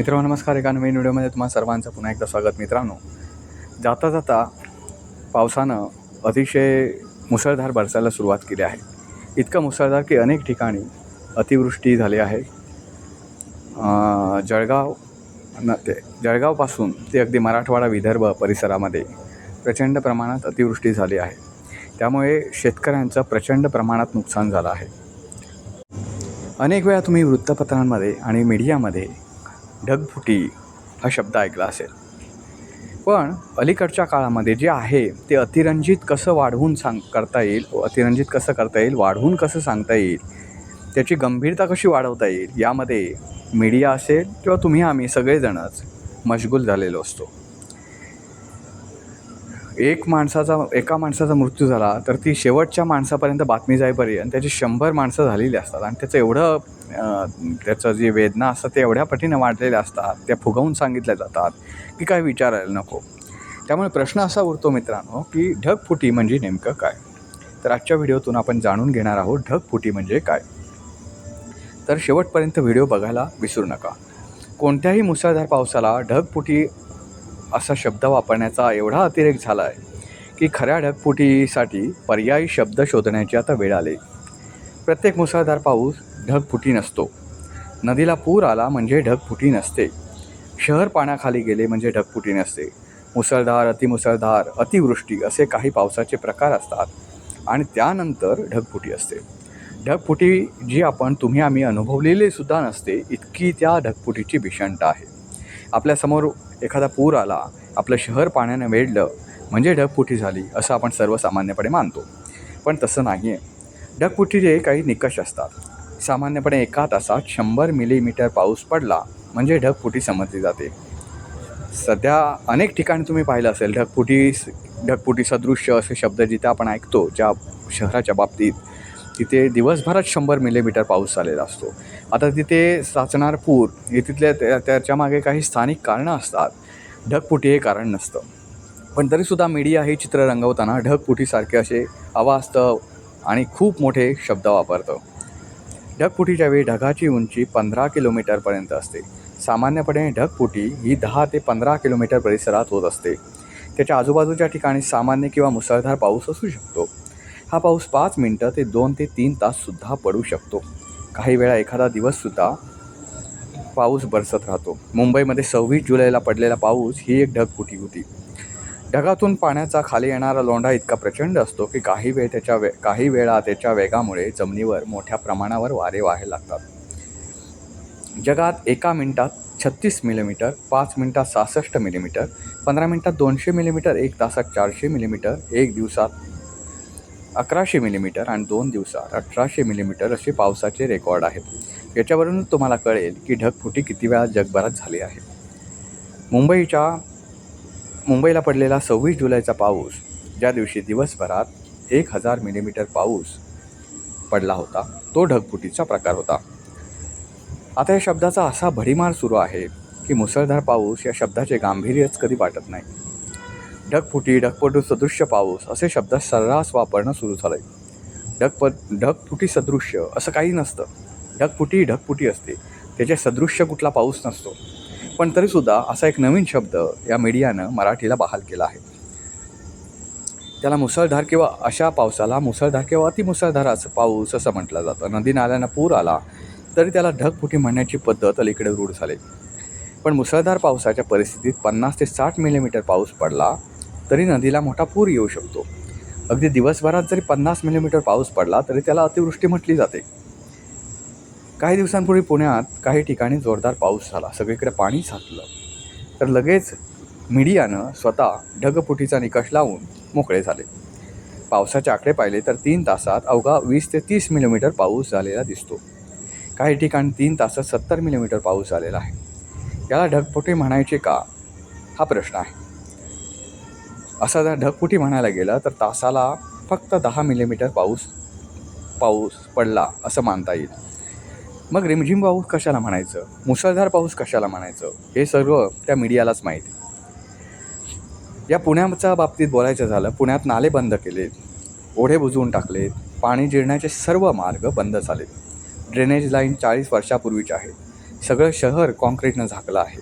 मित्रांनो नमस्कार. एका नवीन व्हिडिओमध्ये तुम्हाला सर्वांचं पुन्हा एकदा स्वागत मित्रांनो. जाता जाता पावसानं अतिशय मुसळधार बरसायला सुरुवात केली आहे. इतकं मुसळधार की अनेक ठिकाणी अतिवृष्टी झाली आहे. जळगाव न ते जळगावपासून ते अगदी मराठवाडा विदर्भ परिसरामध्ये प्रचंड प्रमाणात अतिवृष्टी झाली आहे. त्यामुळे शेतकऱ्यांचं प्रचंड प्रमाणात नुकसान झालं आहे. अनेक वेळा तुम्ही वृत्तपत्रांमध्ये आणि मीडियामध्ये ढगफुटी हा शब्द ऐकला असेल. पण अलीकडच्या काळामध्ये जे आहे ते अतिरंजित कसं वाढवून सांग करता येईल? अतिरंजित कसं करता येईल? वाढवून कसं सांगता येईल? त्याची गंभीरता कशी वाढवता येईल? यामध्ये मीडिया असेल किंवा तुम्ही आम्ही सगळेजणच मशगूल झालेलो असतो. एक माणसाचा एका माणसाचा मृत्यू झाला तर ती शेवटच्या माणसापर्यंत बातमी जाईपर्यंत त्याची शंभर माणसं झालेली असतात आणि त्याचं एवढं त्याचं जे वेदना असतात ते एवढ्या पटीने वाढलेल्या असतात त्या फुगवून सांगितल्या जातात की काय विचारायला नको. त्यामुळे प्रश्न असा उरतो मित्रांनो की ढगफुटी म्हणजे नेमकं काय? तर आजच्या व्हिडिओतून आपण जाणून घेणार आहोत ढगफुटी म्हणजे काय? तर शेवटपर्यंत व्हिडिओ बघायला विसरू नका. कोणत्याही मुसळधार पावसाला ढगफुटी असा शब्द वापरण्याचा एवढा अतिरेक झाला आहे की खऱ्या ढगफुटीसाठी पर्यायी शब्द शोधण्याची आता वेळ आली. प्रत्येक मुसळधार पाऊस ढगफुटी नसतो. नदीला पूर आला म्हणजे ढगफुटी नसते. शहर पाण्याखाली गेले म्हणजे ढगफुटी नसते. मुसळधार अतिमुसळधार अतिवृष्टी असे काही पावसाचे प्रकार असतात आणि त्यानंतर ढगफुटी असते. ढगफुटी जी आपण तुम्ही आम्ही अनुभवलेली सुद्धा नसते इतकी त्या ढगफुटीची भीषणता आहे. आपल्यासमोर एखादा पूर आला आपलं शहर पाण्यानं वेढलं म्हणजे ढगफुटी झाली असं आपण सर्वसामान्यपणे मानतो. पण तसं नाही आहे ढगफुटीचे काही निकष असतात. सामान्यपणे एका तासात शंभर मिलीमीटर पाऊस पडला म्हणजे ढगफुटी समजली जाते. सध्या अनेक ठिकाणी तुम्ही पाहिलं असेल ढगफुटी ढगफुटी सदृश्य असे शब्द जिथे आपण ऐकतो ज्या शहराच्या बाबतीत तिथे दिवसभरात शंभर मिलीमीटर पाऊस झालेला असतो. आता तिथे साचणार पूर हे तिथल्या त्या त्याच्यामागे काही स्थानिक कारणं असतात. ढगफुटी हे कारण नसतं. पण तरीसुद्धा मीडिया हे चित्र रंगवताना ढगफुटीसारखे असे अवास्तव आणि खूप मोठे शब्द वापरतं. ढगफुटीच्या वेळी ढगाची उंची पंधरा किलोमीटरपर्यंत असते. सामान्यपणे ढगफुटी ही दहा ते पंधरा किलोमीटर परिसरात होत असते. त्याच्या आजूबाजूच्या ठिकाणी सामान्य किंवा मुसळधार पाऊस असू शकतो. हा पाऊस पाच मिनटं ते दोन ते तीन ताससुद्धा पडू शकतो. काही वेळा एखादा दिवससुद्धा पाऊस बरसत राहतो. मुंबईमध्ये सव्वीस जुलैला पडलेला पाऊस ही एक ढगफुटी होती. ढगातून पाण्याचा खाली येणारा लोंढा इतका प्रचंड असतो की काही वेळ त्याच्या वे काही वेळा त्याच्या वेगामुळे जमिनीवर मोठ्या प्रमाणावर वारे वाहायला लागतात. जगात एका मिनिटात छत्तीस मिलीमीटर पाच मिनिटात सहासष्ट मिलीमीटर पंधरा मिनिटात दोनशे मिलीमीटर एक तासात चारशे मिलीमीटर एक दिवसात अकराशे मिलीमीटर आणि दोन दिवसात अठराशे मिलीमीटर असे पावसाचे रेकॉर्ड आहेत. याच्यावरून तुम्हाला कळेल की ढगफुटी किती वेळा जगभरात झाली आहे. मुंबईच्या मुंबईला पडलेला सव्वीस जुलैचा पाऊस ज्या दिवशी दिवसभरात एक हजार मिलीमीटर पाऊस पडला होता तो ढगफुटीचा प्रकार होता. आता या शब्दाचा असा भडीमार सुरू आहे की मुसळधार पाऊस या शब्दाचे गांभीर्यच कधी वाटत नाही. ढगफुटी ढगपटू सदृश्य पाऊस असे शब्द सर्रास वापरणं सुरू झालं आहे ढगपट ढगफुटी सदृश्य असं काही नसतं. ढगफुटी ढगफुटी असते. त्याचे सदृश्य कुठला पाऊस नसतो. पण तरीसुद्धा असा एक नवीन शब्द या मीडियानं मराठीला बहाल केला आहे. त्याला मुसळधार किंवा अशा पावसाला मुसळधार किंवा अतिमुसळधार असं पाऊस असं म्हटलं जातं. नदी नाल्यानं पूर आला तरी त्याला ढगफुटी म्हणण्याची पद्धत अलीकडे रूढ झाली. पण मुसळधार पावसाच्या परिस्थितीत पन्नास ते साठ मिलीमीटर पाऊस पडला तरी नदीला मोठा पूर येऊ शकतो. अगदी दिवसभरात जरी पन्नास मिलीमीटर पाऊस पडला तरी त्याला अतिवृष्टी म्हटली जाते. काही दिवसांपूर्वी पुण्यात काही ठिकाणी जोरदार पाऊस झाला. सगळीकडे पाणी साचलं. तर लगेच मीडियानं स्वतः ढगफुटीचा निकष लावून मोकळे झाले. पावसाचे आकडे पाहिले तर तीन तासात अवघा वीस ते तीस मिलीमीटर पाऊस झालेला दिसतो. काही ठिकाणी तीन तासात सत्तर मिलीमीटर पाऊस झालेला आहे. याला ढगफुटी म्हणायचे का? हा प्रश्न आहे. असा जर ढगफुटी म्हणायला गेलं तर तासाला फक्त दहा मिलीमीटर पाऊस पाऊस पडला असं मानता येईल. मग रिमझिम पाऊस कशाला म्हणायचं? मुसळधार पाऊस कशाला म्हणायचं? हे सर्व त्या मीडियालाच माहिती. या पुण्याच्या बाबतीत बोलायचं झालं पुण्यात नाले बंद केलेत ओढे बुजवून टाकलेत पाणी जिरण्याचे सर्व मार्ग बंद झाले ड्रेनेज लाईन चाळीस वर्षापूर्वीचे आहेत सगळं शहर कॉन्क्रीटनं झाकलं आहे.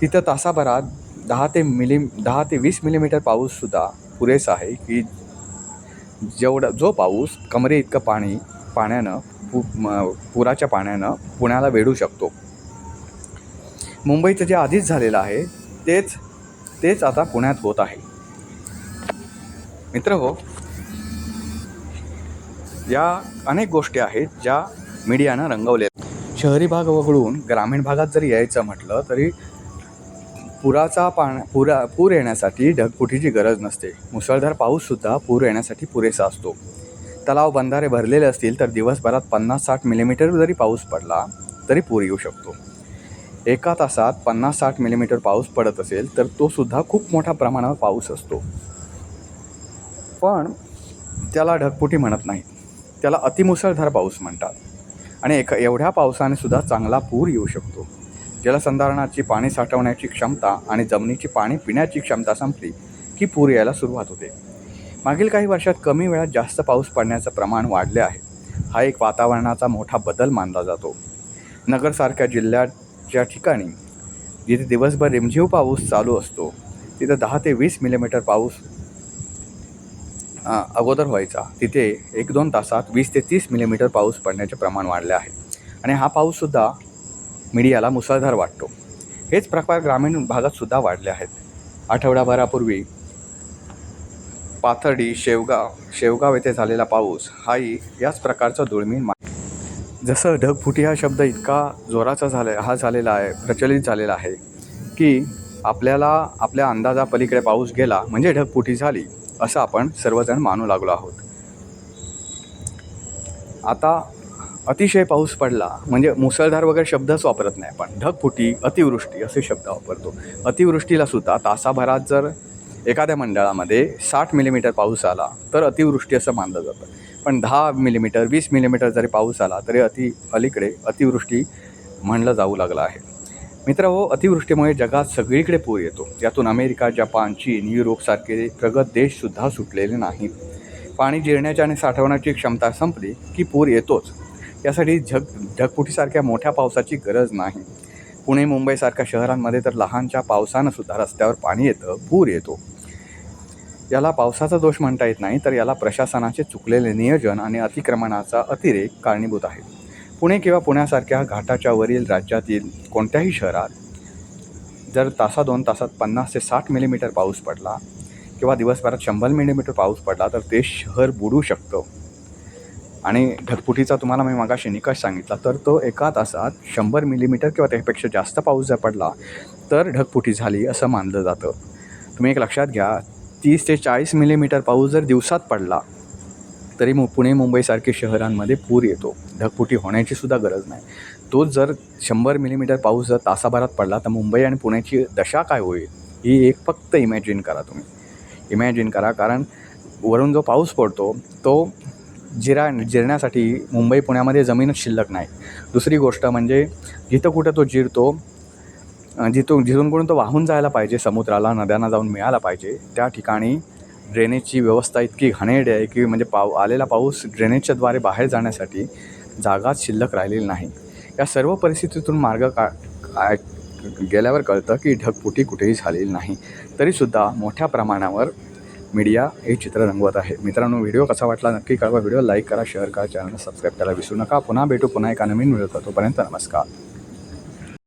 तिथं तासाभरात दहा ते मिली दहा ते वीस मिलीमीटर पाऊससुद्धा पुरेसा आहे की जेवढा जो पाऊस कमरे इतकं पाणी पाण्यानं पु पुराच्या पाण्यानं पुण्याला वेढू शकतो. मुंबईचं जे आधीच झालेलं आहे तेच तेच आता पुण्यात होत आहे. मित्र हो या अनेक गोष्टी आहेत ज्या मीडियानं रंगवल्या शहरी भाग वगळून ग्रामीण भागात जरी यायचं म्हटलं तरी पुराचा पाण पुरा पूर येण्यासाठी ढगफुटीची गरज नसते. मुसळधार पाऊससुद्धा पूर येण्यासाठी पुरेसा असतो. तलाव बंधारे भरलेले असतील तर दिवसभरात पन्नास साठ मिलीमीटर जरी पाऊस पडला तरी पूर येऊ शकतो. एका तासात पन्नास साठ मिलीमीटर पाऊस पडत असेल तर तो सुद्धा खूप मोठ्या प्रमाणावर पाऊस असतो. पण त्याला ढगपुटी म्हणत नाहीत. त्याला अतिमुसळधार पाऊस म्हणतात. आणि एका एवढ्या पावसाने सुद्धा चांगला पूर येऊ शकतो. जलसंधारणाची पाणी साठवण्याची क्षमता आणि जमिनीची पाणी पिण्याची क्षमता संपली की पूर यायला सुरुवात होते. मागील काही वर्षात कमी वेळात जास्त पाऊस पडण्याचं प्रमाण वाढले आहे. हा एक वातावरणाचा मोठा बदल मानला जातो. नगरसारख्या जिल्ह्याच्या ठिकाणी जिथे दिवसभर रिमझिव पाऊस चालू असतो तिथं दहा ते वीस मिलीमीटर पाऊस अगोदर व्हायचा. तिथे एक दोन तासात वीस ते तीस मिलीमीटर पाऊस पडण्याचे प्रमाण वाढले आहे. आणि हा पाऊससुद्धा मीडियाला मुसळधार वाटतो. हेच प्रकार ग्रामीण भागातसुद्धा वाढले आहेत. आठवड्याभरापूर्वी पाथर्डी शेवगाव शेवगाव येथे झालेला पाऊस हाही याच प्रकारचा दुर्मिळ मा जसं ढगफुटी हा शब्द इतका जोराचा झाला हा झालेला आहे प्रचलित झालेला आहे की आपल्याला आपल्या अंदाजापलीकडे पाऊस गेला म्हणजे ढगफुटी झाली असं आपण सर्वजण मानू लागलो आहोत. आता अतिशय पाऊस पडला म्हणजे मुसळधार वगैरे शब्दच वापरत नाही आपण. ढगफुटी अतिवृष्टी असे शब्द वापरतो. अतिवृष्टीला सुद्धा तासाभरात जर एखाद्या मंडळामध्ये साठ मिलीमीटर पाऊस आला तर अतिवृष्टी असं मानलं जातं. पण दहा मिलीमीटर वीस मिलीमीटर जरी पाऊस आला तरी अति अलीकडे अतिवृष्टी म्हणलं जाऊ लागलं आहे. मित्र हो अतिवृष्टीमुळे जगात सगळीकडे पूर येतो. यातून अमेरिका जपान चीन युरोपसारखे प्रगत देशसुद्धा सुटलेले नाहीत पाणी जिरण्याची आणि साठवण्याची क्षमता संपली की पूर येतोच. यासाठी झग ढगफुटीसारख्या मोठ्या पावसाची गरज नाही. पुणे मुंबईसारख्या शहरांमध्ये तर लहानच्या पावसानं सुद्धा रस्त्यावर पाणी येतं पूर येतो. याला पावसाचा दोष म्हणता येत नाही तर याला प्रशासनाचे चुकलेले नियोजन आणि अतिक्रमणाचा अतिरेक कारणीभूत आहे. पुणे किंवा पुण्यासारख्या घाटाच्या वरील राज्यातील कोणत्याही शहरात जर तासा दोन तासात पन्नास ते साठ मिलीमीटर पाऊस पडला किंवा दिवसभरात शंभर मिलीमीटर पाऊस पडला तर ते शहर बुडू शकतं. आणि ढगफुटीचा तुम्हाला मी मगाशी निकष सांगितला तर तो एका तासात शंभर मिलीमीटर किंवा त्यापेक्षा जास्त पाऊस जर पडला तर ढगफुटी झाली असं मानलं जातं. तुम्ही एक लक्षात घ्या तीस ते चाळीस मिलीमीटर पाऊस जर दिवसात पडला तरी मु पुणे मुंबईसारखे शहरांमध्ये पूर येतो. ढगफुटी होण्याची सुद्धा गरज नाही. तोच जर शंभर मिलीमीटर पाऊस जर तासाभरात पडला तर मुंबई आणि पुण्याची दशा काय होईल ही एक फक्त इमॅजिन करा तुम्ही. इमॅजिन करा कारण वरून जो पाऊस पडतो तो जिरा जिरण्यासाठी मुंबई पुण्यामध्ये जमीनच शिल्लक नाही. दुसरी गोष्ट म्हणजे जिथं कुठं तो जिरतो जिथून जिथून कुठून तो वाहून जायला पाहिजे समुद्राला नद्यांना जाऊन मिळाला पाहिजे त्या ठिकाणी ड्रेनेजची व्यवस्था इतकी घाणेरडी आहे की म्हणजे पाव आलेला पाऊस ड्रेनेजच्याद्वारे बाहेर जाण्यासाठी जागाच शिल्लक राहिलेली नाही. या सर्व परिस्थितीतून मार्ग का काय गेल्यावर कळतं की ढगफुटी कुठेही झालेली नाही. तरीसुद्धा मोठ्या प्रमाणावर मीडिया हे चित्र रंगवत आहे. मित्रांनो व्हिडिओ कसा वाटला नक्की कळवा. व्हिडिओ लाईक करा शेअर करा चॅनल सबस्क्राईब करायला विसरू नका. पुन्हा भेटू पुन्हा एका नवीन व्हिडिओ तोपर्यंत नमस्कार.